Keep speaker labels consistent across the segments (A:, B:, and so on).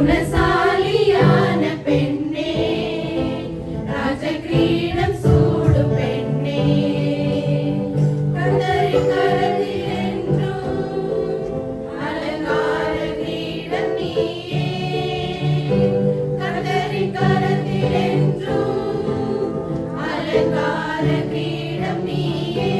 A: குணசாலியான பெண்ணே ராஜ கிரீடம் சூடும் பெண்ணே அலங்கார கிரீடம் நீயே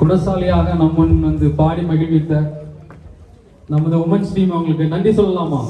B: குணசாலியாக நம்மன் வந்து பாடி மகிழ்வித்த நமது உமன் ஸ்ரீம் அவங்களுக்கு நன்றி சொல்லலாமா?